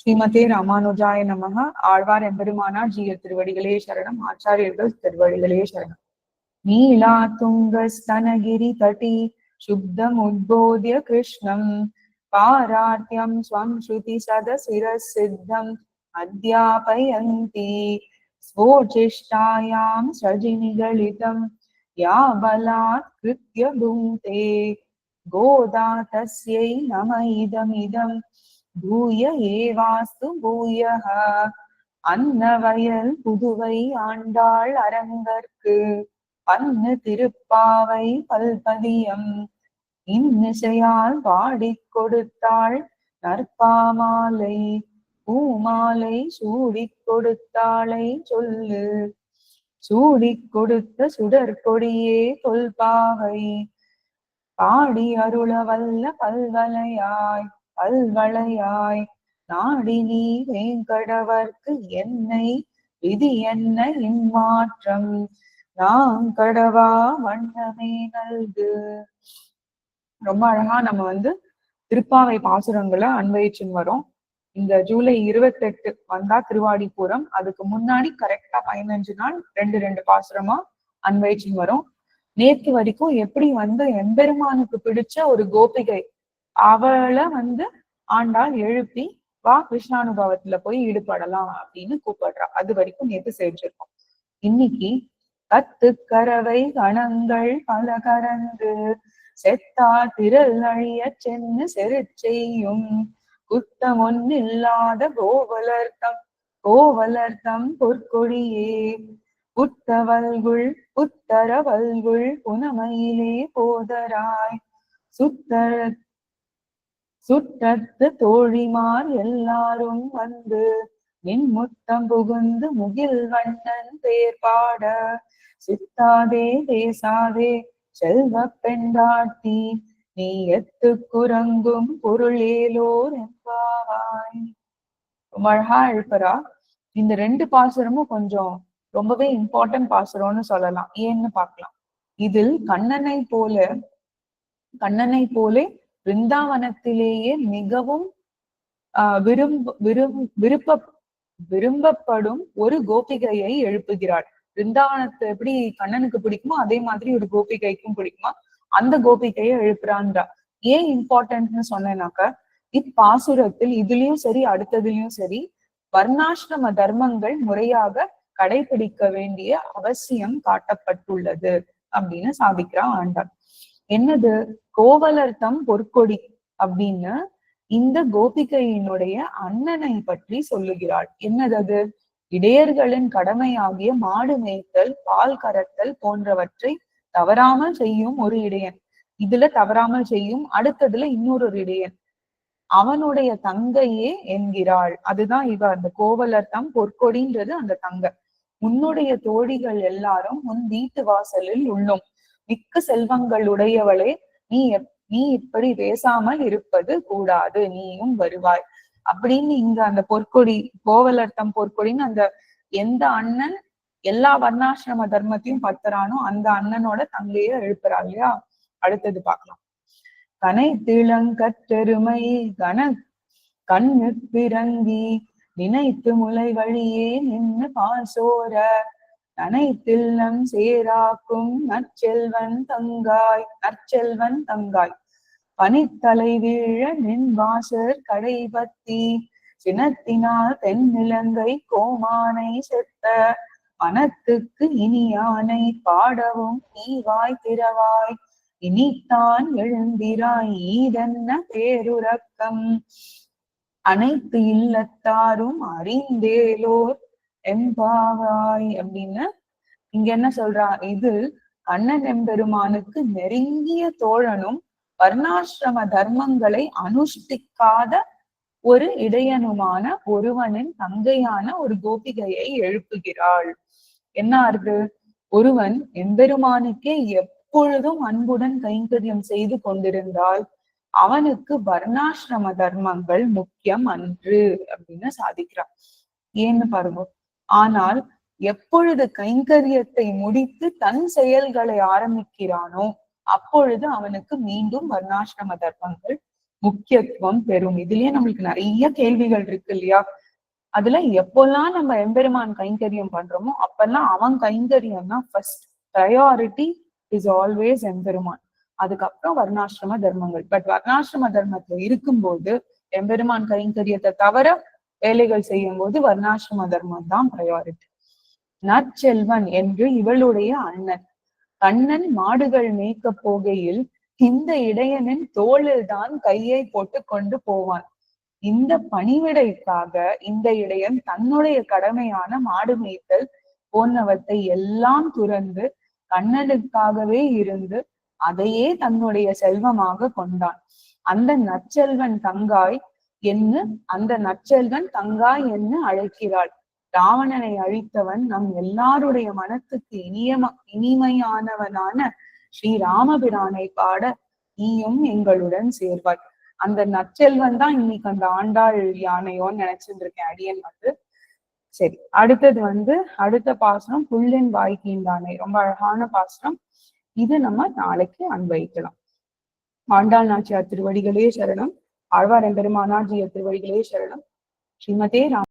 ஸ்ரீமதே ராமானுஜாய நமக ஆழ்வார் எம்பெருமானார் ஜீய திருவடிகளே சரணம். ஆச்சாரியர்கள் திருவடிகளே சரணம். நீலா துங்க ஸ்தனகிரி தட்டி சுப்தம் உத்போதிய கிருஷ்ணம். பாரார்த்தியம் ஸ்வம் ஸ்ருதி சத சிர சித்தம் அத்தியாபயந்தி ஸ்வோச்சிஷ்டாயாம் சஜினிகளிதம். யாபலாத் கிருத்ய புங்கே கோதா தஸ்யை நம இதமிதம். பூய ஏவாஸ்து அன்ன அன்னவயல் புதுவை ஆண்டாள் அரங்கற்கு. பன்னு திருப்பாவை பல்பதியம். இன்னிசையால் பாடிக் கொடுத்தாள் நற்பாமாலை. பூமாலை சூடிக் கொடுத்தாளை சொல்லு. சூடிக் கொடுத்த சுடற்கொடியே தொல்பாவை. பாடி அருள வல்ல பல்வலையாய். பல்வளையாய் நாடி நீ வேங்கடவர்க்கு என்னை விதி என்ன இம்மாற்றம் நாம் கடவா வண்ணமே நல்கு. ரொம்ப அழகா நம்ம வந்து திருப்பாவை பாசுரங்களை அன்வயிச்சுன்னு வரோம். இந்த ஜூலை இருபத்தெட்டு வந்தா திருவாடிபுரம். அதுக்கு முன்னாடி கரெக்டா பதினஞ்சு நாள் ரெண்டு ரெண்டு பாசுரமா அன்வயிச்சுன்னு வரும். நேத்து வரைக்கும் எப்படி வந்து எம்பெருமானுக்கு பிடிச்ச ஒரு கோபிகை அவளை வந்து ஆண்டாள் எழுப்பி வா கிருஷ்ணானுபவத்துல போய் ஈடுபடலாம் அப்படின்னு கூப்பிடுறா. அது வரைக்கும் நேத்து செஞ்சிருக்கோம். இன்னைக்கு கத்து கரவை கணங்கள் பல கரந்து செத்தா திரள் அழிய சென்னு செரு செய்யும். குத்தம் ஒன்னில்லாத கோவலர்த்தம் கோவலர்த்தம் பொற்கொடியே. புத்தவல்குள் புத்தரவல்குள் புனமையிலே போதராய் சுத்தர சுற்றத்து தோழிமார் எல்லாரும் வந்து நின் முத்தம் புகுந்து முகில் வண்ணன் பேர் பாட சித்தாதே பேசாதே செல்வ பெண்டாட்டி நீ எத்து குரங்கும் பொருளேலோர் என்பாவாய் ரொம்ப அழகா எழுப்புறா. இந்த ரெண்டு பாசுரமும் கொஞ்சம் ரொம்பவே இம்பார்ட்டன்ட் பாசுரம்னு சொல்லலாம். ஏன்னு பார்க்கலாம். இதில் கண்ணனை போல கண்ணனை போலே பிருந்தாவனத்திலேயே மிகவும் ஆஹ் விரும்ப விரும் விருப்ப விரும்பப்படும் ஒரு கோபிகையை எழுப்புகிறாள். பிருந்தாவனத்தை எப்படி கண்ணனுக்கு பிடிக்குமோ அதே மாதிரி ஒரு கோபிகைக்கும் பிடிக்குமா? அந்த கோபிகையை எழுப்புறான்றா. ஏன் இம்பார்ட்டன்ட்னு சொன்னேனாக்க இப்பாசுரத்தில் இதுலயும் சரி அடுத்ததுலயும் சரி வர்ணாசிரம தர்மங்கள் முறையாக கடைபிடிக்க வேண்டிய அவசியம் காட்டப்பட்டுள்ளது அப்படின்னு சாதிக்கிறான் ஆண்டாள். என்னது? கோவலர்த்தம் பொற்கொடி அப்படின்னு இந்த கோபிகையினுடைய அண்ணனை பற்றி சொல்லுகிறாள். என்னது அது? இடையர்களின் கடமையாகிய மாடு மேய்த்தல் பால் கறத்தல் போன்றவற்றை தவறாமல் செய்யும் ஒரு இடையன். இதுல தவறாமல் செய்யும் அடுத்ததுல இன்னொரு இடையன். அவனுடைய தங்கையே என்கிறாள். அதுதான் இவ அந்த கோவலர்த்தம் பொற்கொடின்றது அந்த தங்க. உன்னுடைய தோழிகள் எல்லாரும் உன் வீட்டு வாசலில் உள்ளோம். மிக்க செல்வங்கள் உடையவளே நீ நீ இப்படி பேசாமல் இருப்பது கூடாது நீயும் வருவாய். அப்படின்னு இங்க அந்த பொற்கொடி கோவலர்த்தம் பொற்கொடின்னு அந்த எந்த அண்ணன் எல்லா வர்ணாசிரம தர்மத்தையும் பத்துறானோ அந்த அண்ணனோட தங்கைய எழுப்புறா இல்லையா? அடுத்தது பார்க்கலாம். கனை திளங்கற்றெருமை கன கண்ணு பிறங்கி நினைத்து முளை வழியே நின்னு பால் சோர நனைத்தில்லம் சேராக்கும் நற்செல்வன் தங்காய் நற்செல்வன் தங்காய். பனித்தலை வீழ நின் வாசர் கடை பத்தி சினத்தினால் தென்னிலங்கை கோமானை செத்த. மனத்துக்கு இனியானை பாடவும் நீவாய் திறவாய். இனித்தான் எழுந்திராய் ஈதென்ன பேருறக்கம். அனைத்து இல்லத்தாரும் அறிந்தேலோர் எம்பாவாய் அப்படின்னு இங்க என்ன சொல்றா? இது கண்ணன் எம்பெருமானுக்கு நெருங்கிய தோழனும் வர்ணாசிரம தர்மங்களை அனுஷ்டிக்காத ஒரு இடையனுமான ஒருவனின் தங்கையான ஒரு கோபிகையை எழுப்புகிறாள். என்ன இருக்கு ஒருவன் எம்பெருமானுக்கே எப்பொழுதும் அன்புடன் கைங்கரியம் செய்து கொண்டிருந்தால் அவனுக்கு வர்ணாசிரம தர்மங்கள் முக்கியம் அன்று அப்படின்னு சாதிக்கிறான். ஏன்னு பாருங்க. ஆனால் எப்பொழுது கைங்கரியத்தை முடித்து தன் செயல்களை ஆரம்பிக்கிறானோ அப்பொழுது அவனுக்கு மீண்டும் வர்ணாசிரம தர்மங்கள் முக்கியத்துவம் பெறும். இதுலயே நம்மளுக்கு நிறைய கேள்விகள் இருக்கு இல்லையா? அதுல எப்பெல்லாம் நம்ம எம்பெருமான் கைங்கரியம் பண்றோமோ அப்பெல்லாம் அவன் கைங்கரியம் தான் ஃபர்ஸ்ட் ப்ரையாரிட்டி இஸ் ஆல்வேஸ் எம்பெருமான். அதுக்கப்புறம் வர்ணாசிரம தர்மங்கள். பட் வர்ணாசிரம தர்மத்துல இருக்கும்போது எம்பெருமான் கைங்கரியத்தை தவிர வேலைகள் செய்யும் போது வர்ணாசிரம தர்மம் தான் ப்ரையாரிட்டி நற்செல்வன் என்று இவளுடைய அண்ணன். கண்ணன் மாடுகள் மேய்க்க போகையில் இந்த இடையனின் தோளில் தான் கையை போட்டு கொண்டு போவான். இந்த பணிவிடைக்காக இந்த இடையன் தன்னுடைய கடமையான மாடு மேய்த்தல் போன்றவற்றை எல்லாம் துறந்து கண்ணனுக்காகவே இருந்து அதையே தன்னுடைய செல்வமாக கொண்டான். அந்த நற்செல்வன் தங்காய் என்று அந்த நற்செல்வன் தங்காய் என்று அழைக்கிறாள். ராவணனை அழித்தவன் நம் எல்லாருடைய மனத்துக்கு இனியம இனிமையானவனான ஸ்ரீ ராமபிரானை பாட நீயும் எங்களுடன் சேர்வாய். அந்த நற்செல்வன் தான் இன்னைக்கு அந்த ஆண்டாள் யானையோன்னு நினைச்சிட்டு இருக்கேன் அடியன் வந்து. சரி அடுத்தது வந்து அடுத்த பாசனம் புல்லின் வாய்க்கீண்டானை ரொம்ப அழகான பாசனம் இது நம்ம நாளைக்கு அன்வைக்கலாம் ஆண்டாள் நாச்சியார் திருவடிகளே சரணம். ஆழ்வார் எம்பெருமானாஜிய திருவடிகளே சரணம். ஸ்ரீமதே ராம்